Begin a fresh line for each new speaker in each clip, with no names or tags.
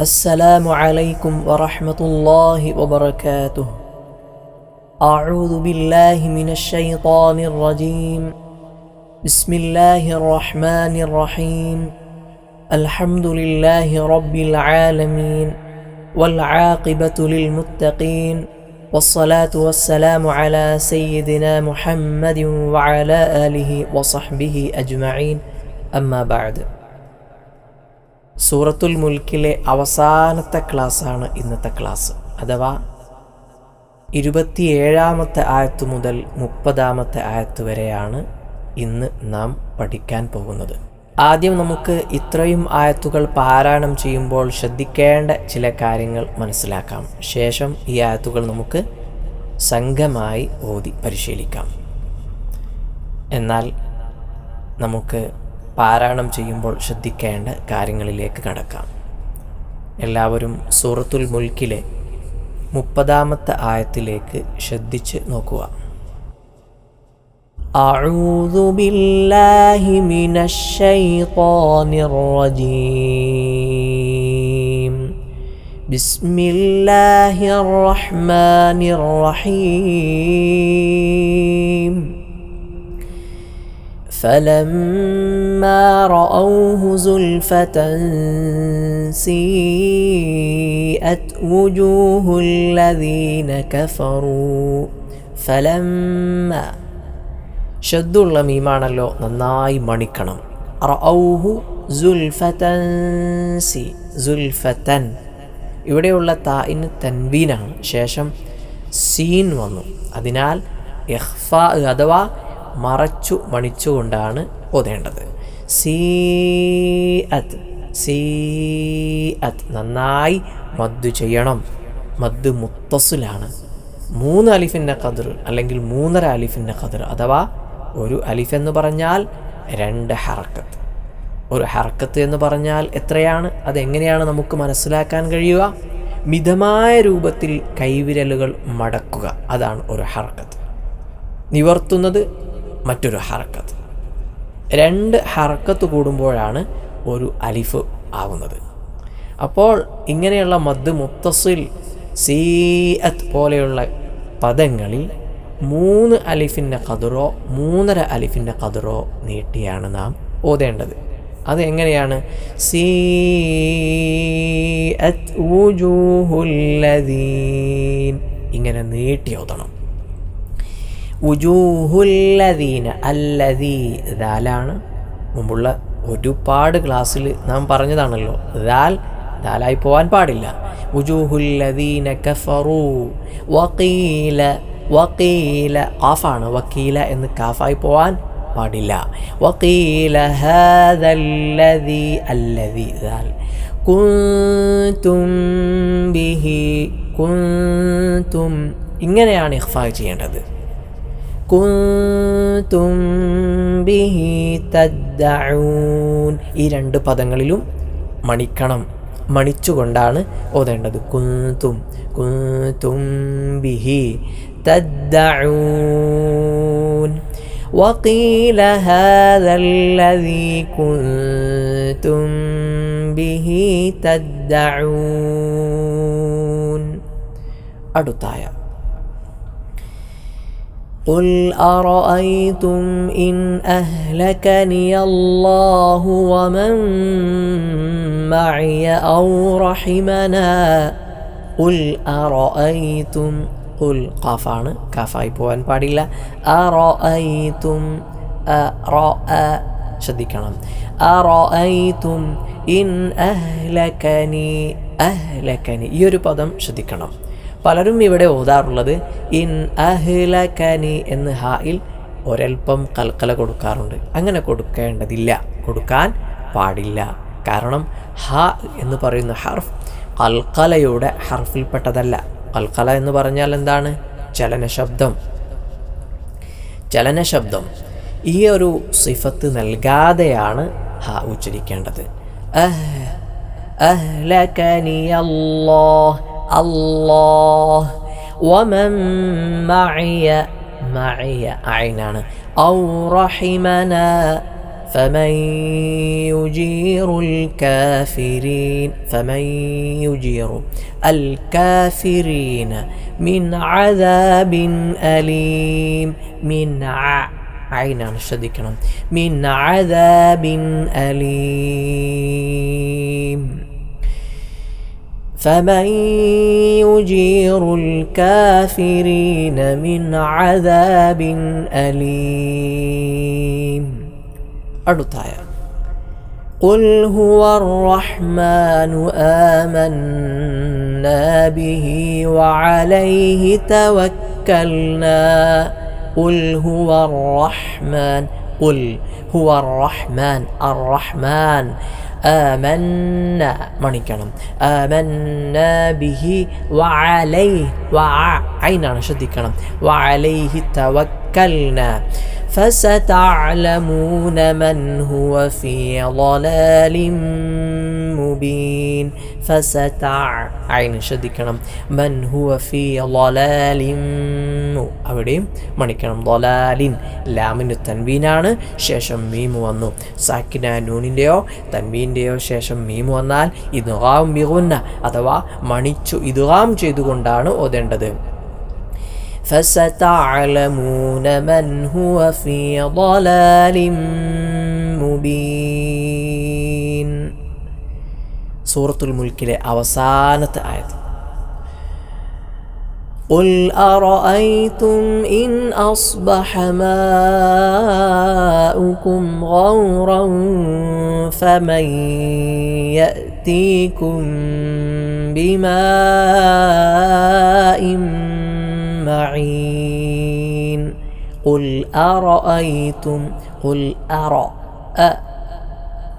السلام عليكم ورحمة الله وبركاته أعوذ بالله من الشيطان الرجيم بسم الله الرحمن الرحيم الحمد لله رب العالمين والعاقبة للمتقين والصلاة والسلام على سيدنا محمد وعلى آله وصحبه أجمعين أما بعد സൂറത്തുൽ മുൽക്കിലെ അവസാനത്തെ ക്ലാസ്സാണ് ഇന്നത്തെ ക്ലാസ് അഥവാ ഇരുപത്തിയേഴാമത്തെ ആയത്ത് മുതൽ മുപ്പതാമത്തെ ആയത്ത് വരെയാണ് ഇന്ന് നാം പഠിക്കാൻ പോകുന്നത് ആദ്യം നമുക്ക് ഇത്രയും ആയത്തുകൾ പാരായണം ചെയ്യുമ്പോൾ ശ്രദ്ധിക്കേണ്ട ചില കാര്യങ്ങൾ മനസ്സിലാക്കാം ശേഷം ഈ ആയത്തുകൾ നമുക്ക് സംഘമായി ഓതി പരിശീലിക്കാം എന്നാൽ നമുക്ക് പാരായണം ചെയ്യുമ്പോൾ ശ്രദ്ധിക്കേണ്ട കാര്യങ്ങളിലേക്ക് കടക്കാം എല്ലാവരും സൂറത്തുൽ മുൽക്കിലെ മുപ്പതാമത്തെ ആയത്തിലേക്ക് ശ്രദ്ധിച്ച് നോക്കുക أعوذ بالله من الشيطان الرجيم بسم الله الرحمن الرحيم فلما راوه زلفه سيئت وجوه الذين كفروا ഫലമ്മ ഷദ്ദുള്ള മീമാണല്ലോ നന്നായി മണിക്കണം റഔഹു സുൽഫത്തൻ സി സുൽഫത്തൻ ഇവിടെയുള്ള തായിന് തൻവീനാണ് ശേഷം സീൻ വന്നു അതിനാൽ എഹ്ഫ അഥവാ മറച്ചു മണിച്ചുകൊണ്ടാണ് ഓതേണ്ടത് സീ അത് സീ അത് നന്നായി മദ്ദു ചെയ്യണം മദ്ദ് മുത്തസിലാണ് മൂന്ന് അലിഫിൻ്റെ കതിർ അല്ലെങ്കിൽ മൂന്നര അലിഫിൻ്റെ കതിർ അഥവാ ഒരു അലിഫ് എന്ന് പറഞ്ഞാൽ രണ്ട് ഹറക്കത്ത് ഒരു ഹറക്കത്ത് എന്ന് പറഞ്ഞാൽ എത്രയാണ് അതെങ്ങനെയാണ് നമുക്ക് മനസ്സിലാക്കാൻ കഴിയുക മിതമായ രൂപത്തിൽ കൈവിരലുകൾ മടക്കുക അതാണ് ഒരു ഹറക്കത്ത് നിവർത്തുന്നത് മറ്റൊരു ഹർക്കത്ത് രണ്ട് ഹർക്കത്ത് കൂടുമ്പോഴാണ് ഒരു അലിഫ് ആകുന്നത് അപ്പോൾ ഇങ്ങനെയുള്ള മദ് മുത്തസിൽ സീഅത്ത് പോലെയുള്ള പദങ്ങളിൽ മൂന്ന് അലിഫിൻ്റെ കതിറോ മൂന്നര അലിഫിൻ്റെ കതിറോ നീട്ടിയാണ് നാം ഓതേണ്ടത് അത് എങ്ങനെയാണ് സീഅത്ത് ഇങ്ങനെ നീട്ടി ഓതണം ഉജൂഹുല്ലദീന അല്ലദീ ദാലാണ് മുമ്പുള്ള ഒരുപാട് ക്ലാസ്സിൽ നാം പറഞ്ഞതാണല്ലോ ദാൽ ദാലായി പോവാൻ പാടില്ല ഉജൂഹുല്ലദീന കഫറു വക്കീല വക്കീല കാഫാണ് വക്കീല എന്ന് കാഫായി പോവാൻ പാടില്ല വക്കീല ഹാദല്ലദീ അല്ലദീ ദാൽ കുന്തും ബിഹി കുന്തും ഇങ്ങനെയാണ് ഇഖ്ഫാ ചെയ്യേണ്ടത് കുന്തും ബിഹി തദ്ദഊൻ ഈ രണ്ട് പദങ്ങളിലും മണിക്കണം മണിച്ചുകൊണ്ടാണ് ഓതേണ്ടത് കുന്തും കുന്തും ബിഹി തദ്ദഊൻ وقيل هذا الذي كنتم به അടുത്തായ قل أرأيتم إن أهلكني الله ومن معي أو رحمنا قل أرأيتم ഉൽ കഫാണ് കഫായി പോകാൻ പാടില്ല അ റോ ഐത്തും റോ ശ്രദ്ധിക്കണം അ ഇൻ അഹ്ലക്കനി അഹ്ലക്കനി ഈ ഒരു പദം ശ്രദ്ധിക്കണം പലരും ഇവിടെ ഓതാറുള്ളത് ഇൻ അഹ്ലകനി എന്ന് ഹായിൽ ഒരൽപ്പം കൽക്കല കൊടുക്കാറുണ്ട് അങ്ങനെ കൊടുക്കേണ്ടതില്ല കൊടുക്കാൻ പാടില്ല കാരണം ഹ എന്ന് പറയുന്ന ഹർഫ് കൽക്കലയുടെ ഹർഫിൽപ്പെട്ടതല്ല കൽക്കല എന്ന് പറഞ്ഞാൽ എന്താണ് ചലനശബ്ദം ചലനശബ്ദം ഈ ഒരു സിഫത്ത് നൽകാതെയാണ് ഹ ഉച്ചരിക്കേണ്ടത് അഹ് അഹ്ലകനി അല്ലാഹ് ومن معي معي മഅയ അയിനാണ് أو رحمنا فمن يجير الكافرين فمن يجير الكافرين من عذاب أليم من ع عين من عذاب أليم فمن يجير الكافرين من عذاب أليم أرطايا قل هو الرحمن آمنا به وعليه توكلنا قل هو الرحمن قل هو الرحمن الرحمن ആമന്ന മണിക്കണം ആമന്ന ബിഹി വഅലൈ വഅ ഐനാണ് ശ്രദ്ധിക്കണം വഅലൈഹി തവക്ക كلا فستعلمون من هو في ضلال مبين فستع عين شدكنا من هو في ضلال അവിടെയും മണിക്കണം ദൊലാലിൻ ലാമിന് തൻവീനാണ് ശേഷം മീമ് വന്നു സാക്കിന നൂനിൻ്റെയോ തൻവീൻ്റെയോ ശേഷം മീമ് വന്നാൽ ഇതുഹാം മികുന്ന അഥവാ മണിച്ചു ഇതുഹാം ചെയ്തുകൊണ്ടാണ് ഓതേണ്ടത് فستعلمون من هو في ضلال مبين سورة الملك لأوسانة آية قل أرأيتم إن أصبح ماؤكم غورا فمن يأتيكم بماء أجمعين قل أرأيتم قل أرى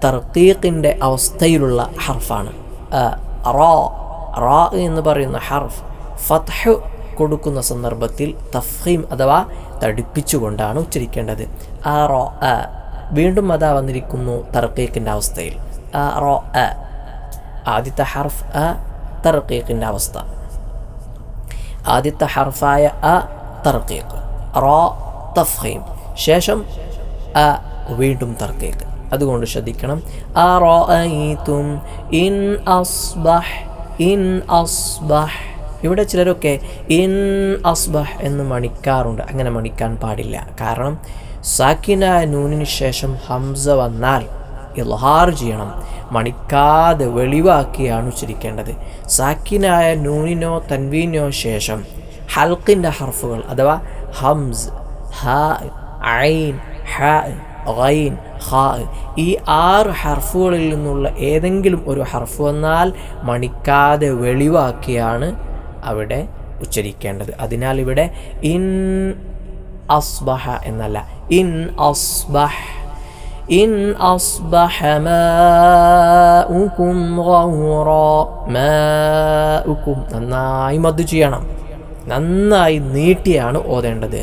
തർക്കീഖിൻ്റെ അവസ്ഥയിലുള്ള ഹർഫാണ് റോ റോ എന്ന് പറയുന്ന ഹർഫ് ഫത്ഹു കൊടുക്കുന്ന സന്ദർഭത്തിൽ തഫീം അഥവാ തടിപ്പിച്ചുകൊണ്ടാണ് ഉച്ചരിക്കേണ്ടത് ആ റോ അ വീണ്ടും അതാ വന്നിരിക്കുന്നു തർക്കീഖിൻ്റെ അവസ്ഥയിൽ ആ റോ അ ആദ്യത്തെ ഹർഫ് അ തർക്കീഖിൻ്റെ അവസ്ഥ ആദ്യത്തെ ഹർഫായ അ തർക്കേക്ക് റോ തഫീം ശേഷം അ വീണ്ടും തർക്കേക്ക് അതുകൊണ്ട് ശ്രദ്ധിക്കണം അ റോ ഇൻ അസ്ബഹ് ഇൻ അസ്ബഹ് ഇവിടെ ചിലരൊക്കെ ഇൻ അസ്ബഹ് എന്ന് മണിക്കാറുണ്ട് അങ്ങനെ മണിക്കാൻ പാടില്ല കാരണം സാക്കിന നൂനിന് ശേഷം ഹംസ വന്നാൽ ഇൽഹാർ ചെയ്യണം മണിക്കാതെ വെളിവാക്കിയാണ് ഉച്ചരിക്കേണ്ടത് സാക്കിനായ നൂനിനോ തൻവീനോ ശേഷം ഹൽക്കിൻ്റെ ഹർഫുകൾ അഥവാ ഹംസ് ഹ ഐൻ ഹ ഐൻ ഹ ഈ ആറ് ഹർഫുകളിൽ നിന്നുള്ള ഏതെങ്കിലും ഒരു ഹർഫ് വന്നാൽ മണിക്കാതെ വെളിവാക്കിയാണ് അവിടെ ഉച്ചരിക്കേണ്ടത് അതിനാൽ ഇവിടെ ഇൻ അസ്ബഹ എന്നല്ല ഇൻ അസ്ബഹ إن أصبح ماؤكم غورا ماؤكم നന്നായി മദ് ചെയ്യണം നന്നായി നീട്ടിയാണ് ഓതേണ്ടത്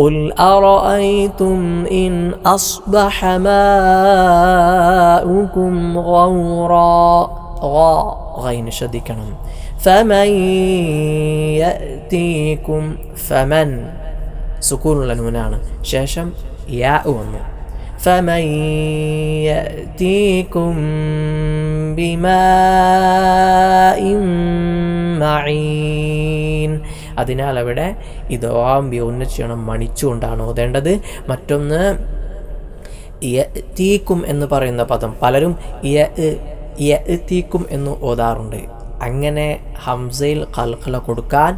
قل أرأيتم إن أصبح ماؤكم غورا غا غين ശ്രദ്ധിക്കണം فمن يأتيكم فمن സുക്കൂനുള്ള നൂനാണ് ശേഷം യാ വന്നു فمن يأتيكم بماء معين അതിനാൽ അവിടെ ഇതോം ചെയ്യണം മണിച്ചുകൊണ്ടാണ് ഓതേണ്ടത് മറ്റൊന്ന് തീക്കും എന്ന് പറയുന്ന പദം പലരും തീക്കും എന്ന് ഓതാറുണ്ട് അങ്ങനെ ഹംസയിൽ കൽക്കല കൊടുക്കാൻ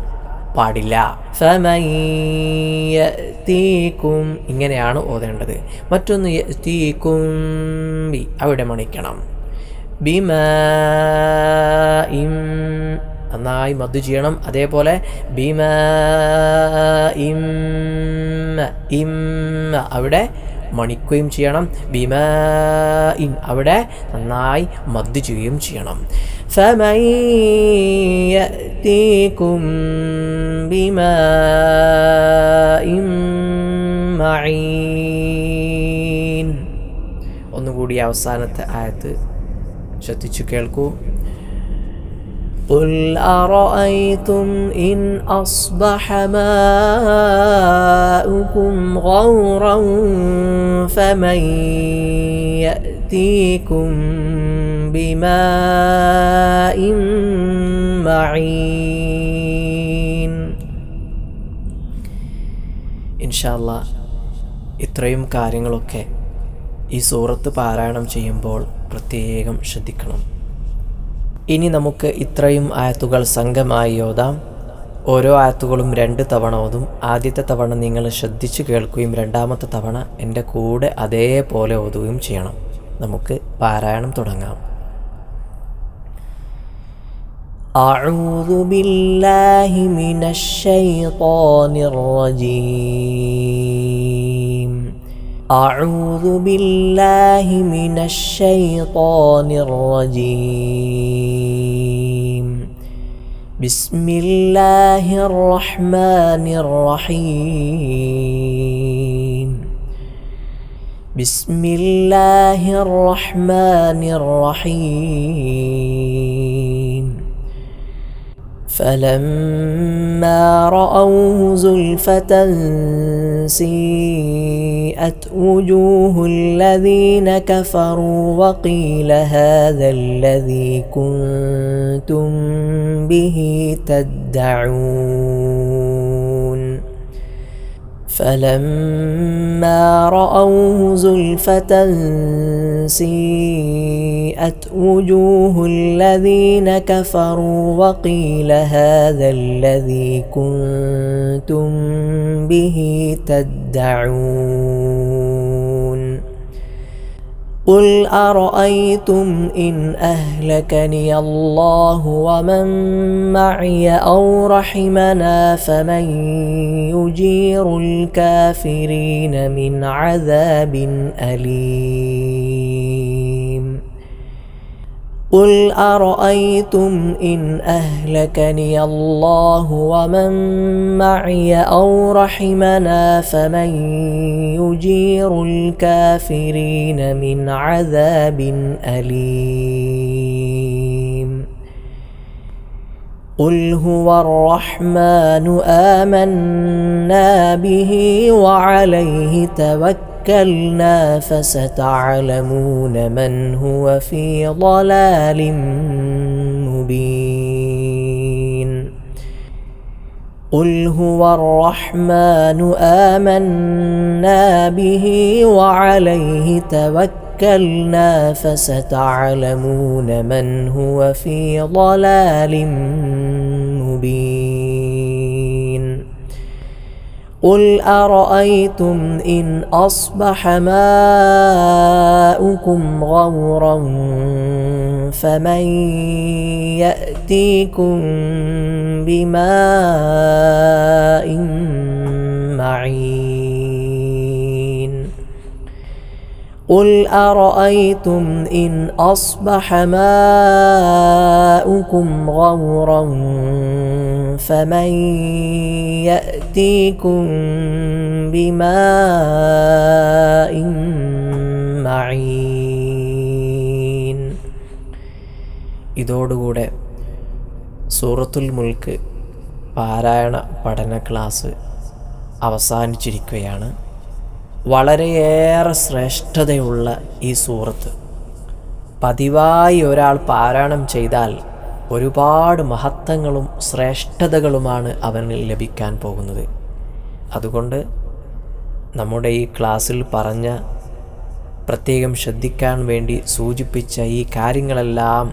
പാടില്ല സമയ തീക്കും ഇങ്ങനെയാണ് ഓതേണ്ടത് മറ്റൊന്ന് തീക്കും ബി അവിടെ മണിക്കണം ബിമ ഇം നന്നായി മദ്ദു ചെയ്യണം അതേപോലെ ഭീമ ഇം ഇം അവിടെ മണിക്കുകയും ചെയ്യണം ബിമാഇൻ ഇൻ അവിടെ നന്നായി മദ് ചെയ്യണം സമയത്തേക്കും ബിമ ഒന്നുകൂടി അവസാനത്തെ ആയത്ത് ശ്രദ്ധിച്ചു കേൾക്കൂ قل أرأيتم إن أصبح ماؤكم غورا فمن يأتيكم بماء معين ഇൻഷാല്ല ഇത്രയും കാര്യങ്ങളൊക്കെ ഈ സൂറത്ത് പാരായണം ചെയ്യുമ്പോൾ പ്രത്യേകം ശ്രദ്ധിക്കണം ഇനി നമുക്ക് ഇത്രയും ആയത്തുകൾ സംഘമായി ഓതാം ഓരോ ആയത്തുകളും രണ്ട് തവണ ഓതും ആദ്യത്തെ തവണ നിങ്ങൾ ശ്രദ്ധിച്ചു കേൾക്കുകയും രണ്ടാമത്തെ തവണ എൻ്റെ കൂടെ അതേപോലെ ഓതുകയും ചെയ്യണം നമുക്ക് പാരായണം തുടങ്ങാം أعوذ بالله من الشيطان الرجيم أعوذ بالله من الشيطان الرجيم بسم الله الرحمن الرحيم بسم الله الرحمن الرحيم فلما رأوه زلفة سيئت وجوه الذين كفروا وقيل هذا الذي كنتم به تدعون فلما راوه زلفه سيئت وجوه الذين كفروا وقيل هذا الذي كنتم به تدعون قل ارايتم ان اهلكني الله ومن معي او رحمنا فمن يجير الكافرين من عذاب اليم قل ارايتم ان اهلكني الله ومن معي او رحمنا فمن يجير الكافرين من عذاب اليم قل هو الرحمن امنا به وعليه توكل كلا فستعلمون من هو في ضلال مبين قل هو الرحمن امنا به وعليه توكلنا فستعلمون من هو في ضلال مبين قل ارايتم ان اصبح ماؤكم غورا فمن ياتيكم بماء معين قل ارايتم ان اصبح ماؤكم غورا فمن يأتيكم بماء معين ഇതോടുകൂടെ സൂറത്തുൽ മുൽക്ക് പാരായണ പഠന ക്ലാസ് അവസാനിച്ചിരിക്കുകയാണ് വളരെയേറെ ശ്രേഷ്ഠതയുള്ള ഈ സൂറത്ത് പതിവായി ഒരാൾ പാരായണം ചെയ്താൽ ഒരുപാട് മഹത്വങ്ങളും ശ്രേഷ്ഠതകളുമാണ് അവനിൽ ലഭിക്കാൻ പോകുന്നത് അതുകൊണ്ട് നമ്മുടെ ഈ ക്ലാസ്സിൽ പറഞ്ഞ പ്രത്യേകം ശ്രദ്ധിക്കാൻ വേണ്ടി സൂചിപ്പിച്ച ഈ കാര്യങ്ങളെല്ലാം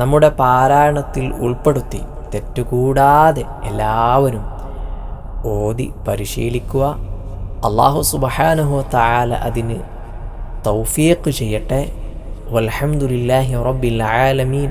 നമ്മുടെ പാരായണത്തിൽ ഉൾപ്പെടുത്തി തെറ്റുകൂടാതെ എല്ലാവരും ഓതി പരിശീലിക്കുക അള്ളാഹു സുബഹാനഹു താല അതിന് തൗഫീഖ് ചെയ്യട്ടെ വൽഹമുല്ലാഹി റബ്ബിൽ ആലമീൻ